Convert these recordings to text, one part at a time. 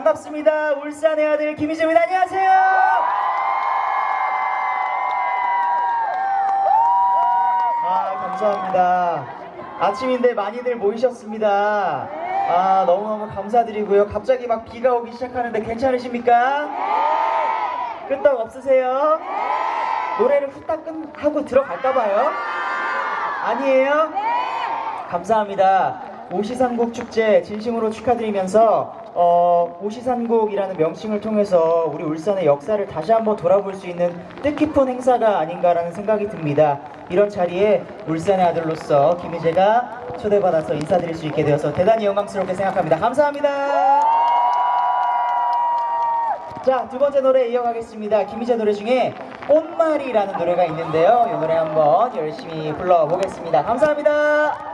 반갑습니다. 울산의 아들 김희재입니다. 안녕하세요. 아 감사합니다. 아침인데 많이들 모이셨습니다. 아 너무너무 감사드리고요. 갑자기 막 비가 오기 시작하는데 괜찮으십니까? 끄떡 없으세요? 노래를 후딱 끝 하고 들어갈까봐요? 아니에요? 감사합니다. 오시산곡 축제 진심으로 축하드리면서 어, 오시산곡이라는 명칭을 통해서 우리 울산의 역사를 다시 한번 돌아볼 수 있는 뜻깊은 행사가 아닌가라는 생각이 듭니다. 이런 자리에 울산의 아들로서 김희재가 초대받아서 인사드릴 수 있게 되어서 대단히 영광스럽게 생각합니다. 감사합니다. 자, 두 번째 노래 이어가겠습니다. 김희재 노래 중에 꽃말이라는 노래가 있는데요. 이 노래 한번 열심히 불러보겠습니다. 감사합니다.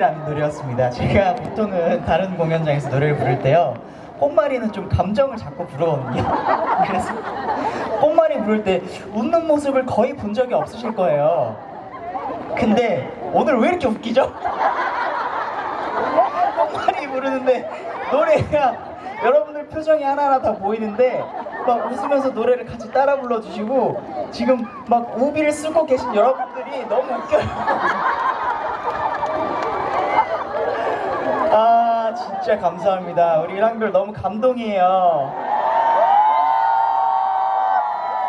꽃말이라는 노래였습니다. 제가 보통은 다른 공연장에서 노래를 부를 때요. 꽃말이는 좀 감정을 잡고 부르거든요. 그래서 꽃말이 부를 때 웃는 모습을 거의 본 적이 없으실 거예요. 근데 오늘 왜 이렇게 웃기죠? 꽃말이 부르는데 노래가 여러분들 표정이 하나하나 다 보이는데 막 웃으면서 노래를 같이 따라 불러주시고 지금 막 우비를 쓰고 계신 여러분들이 너무 웃겨요. 아 진짜 감사합니다. 우리 1학년 너무 감동이에요.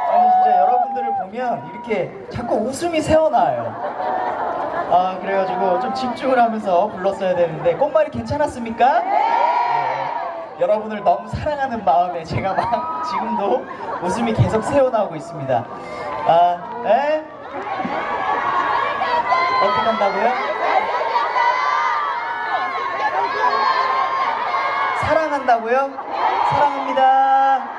아니 진짜 여러분들을 보면 이렇게 자꾸 웃음이 새어나와요. 아 그래가지고 좀 집중을 하면서 불렀어야 되는데 꽃말이 괜찮았습니까? 네. 여러분을 너무 사랑하는 마음에 제가 막 지금도 웃음이 계속 새어나오고 있습니다. 아, 에? 어떻게 한다고요? 사랑한다고요? 사랑합니다.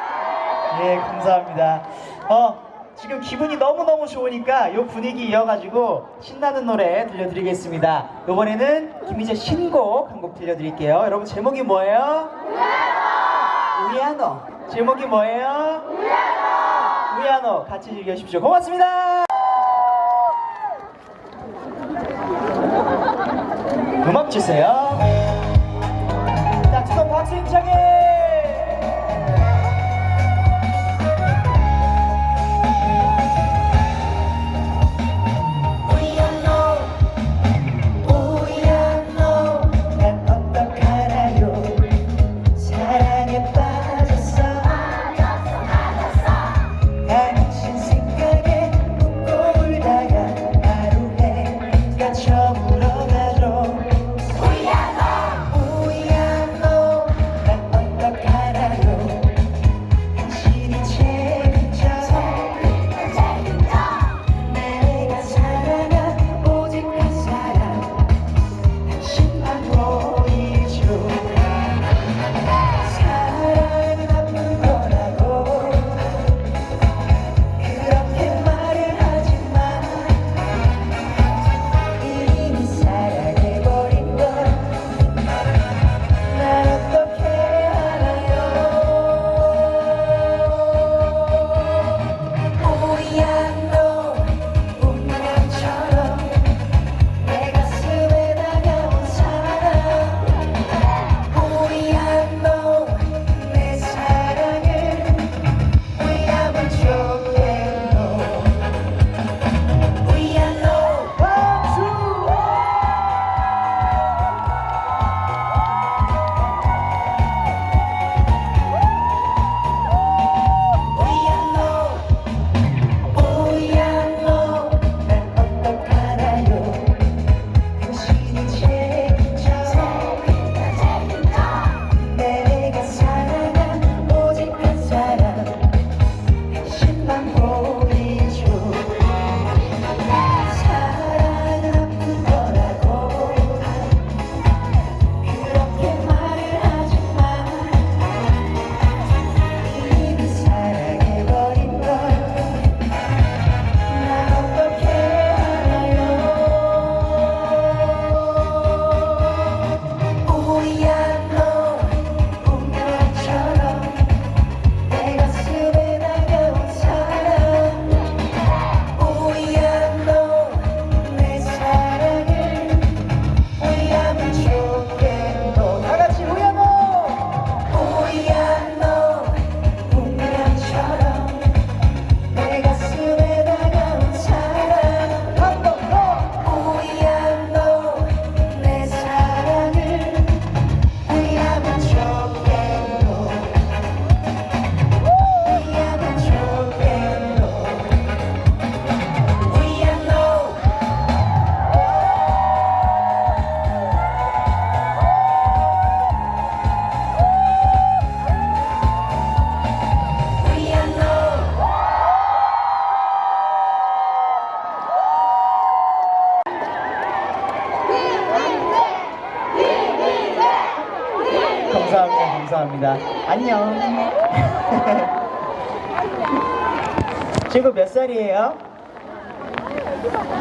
예, 감사합니다. 어, 지금 기분이 너무너무 좋으니까 이 분위기 이어가지고 신나는 노래 들려드리겠습니다. 이번에는 김희재 신곡 한 곡 들려드릴게요. 여러분 제목이 뭐예요? 우리아노. 제목이 뭐예요? 우리아노. 우리아노. 같이 즐겨주십시오. 고맙습니다. 음악 주세요. 살이에요?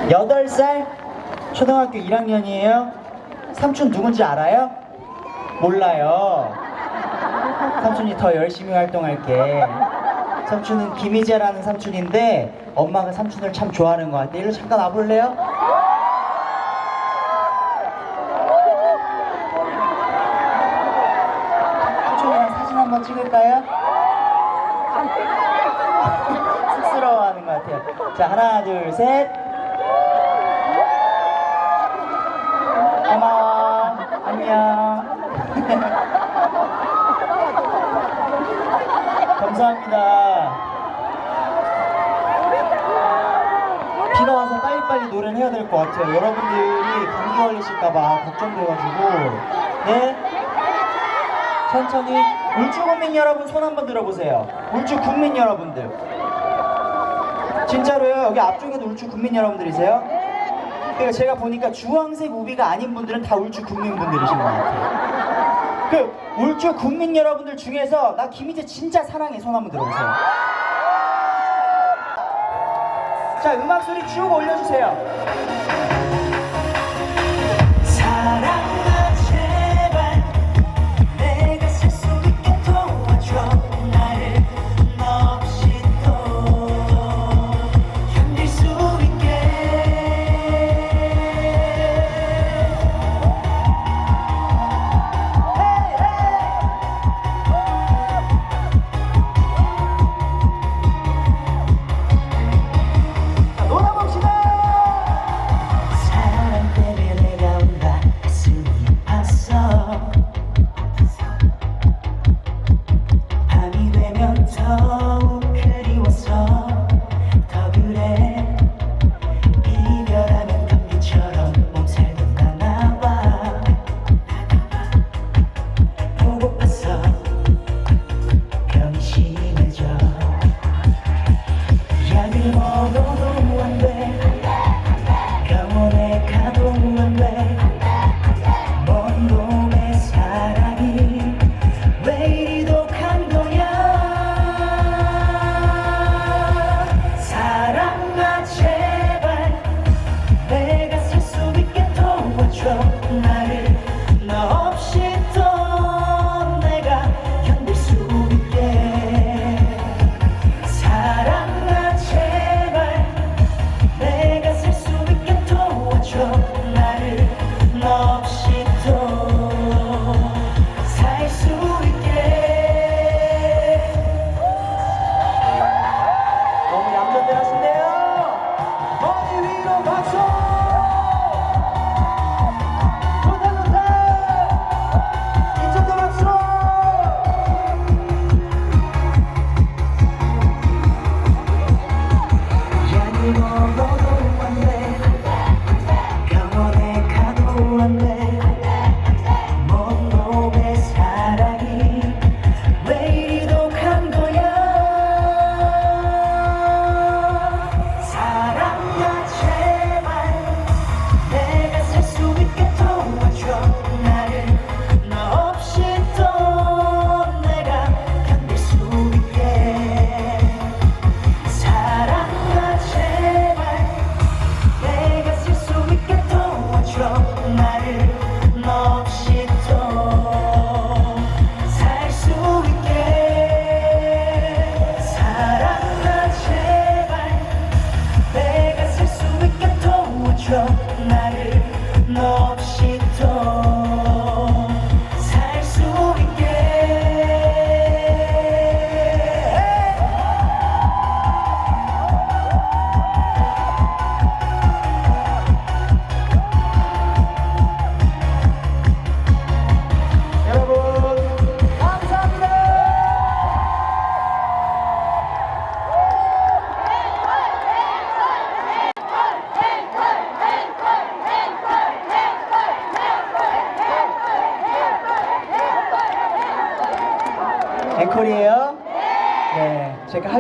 8살? 초등학교 1학년이에요? 삼촌 누군지 알아요? 몰라요. 삼촌이 더 열심히 활동할게. 삼촌은 김희재라는 삼촌인데 엄마가 삼촌을 참 좋아하는 것 같아. 일로 잠깐 와볼래요? 한번 찍을까요? 같아요. 자, 하나, 둘, 셋. 고마워. 안녕. 감사합니다. 비가 와서 빨리빨리 노래를 해야 될 것 같아요. 여러분들이 감기 걸리실까봐 걱정돼가지고. 네? 천천히. 울주 국민 여러분 손 한번 들어보세요. 울주 국민 여러분들. 진짜로요. 여기 앞쪽에도 울주 국민 여러분들이세요? 그러니까 제가 보니까 주황색 우비가 아닌 분들은 다 울주 국민분들이신 것 같아요. 그 울주 국민 여러분들 중에서 나 김희재 진짜 사랑해 손 한번 들어보세요. 자 음악 소리 쭉 올려주세요.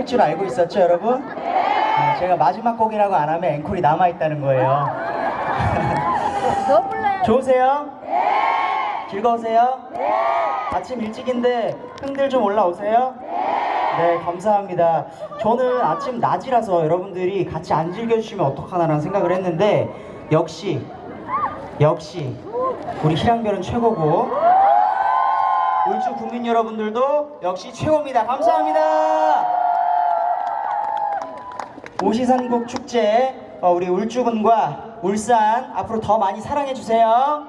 할 줄 알고 있었죠, 여러분? 네, 제가 마지막 곡이라고 안 하면 앵콜이 남아 있다는 거예요. 더 불러요. 좋으세요? 즐거우세요? 아침 일찍인데 흥들 좀 올라오세요? 네, 감사합니다. 저는 아침 낮이라서 여러분들이 같이 안 즐겨주시면 어떡하나라는 생각을 했는데 역시 역시 우리 희랑별은 최고고 울주 국민 여러분들도 역시 최고입니다. 감사합니다. 오시산국 축제 어, 우리 울주군과 울산 앞으로 더 많이 사랑해 주세요.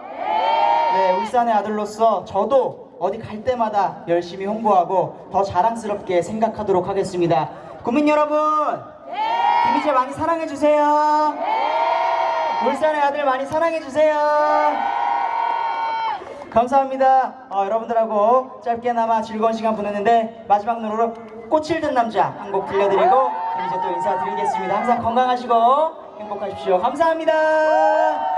네, 울산의 아들로서 저도 어디 갈 때마다 열심히 홍보하고 더 자랑스럽게 생각하도록 하겠습니다. 국민 여러분, 김희재 많이 사랑해 주세요. 울산의 아들 많이 사랑해 주세요. 감사합니다. 어, 여러분들하고 짧게나마 즐거운 시간 보냈는데 마지막 노래로 꽃을 든 남자 한 곡 들려드리고 이제 또 인사드리겠습니다. 항상 건강하시고 행복하십시오. 감사합니다.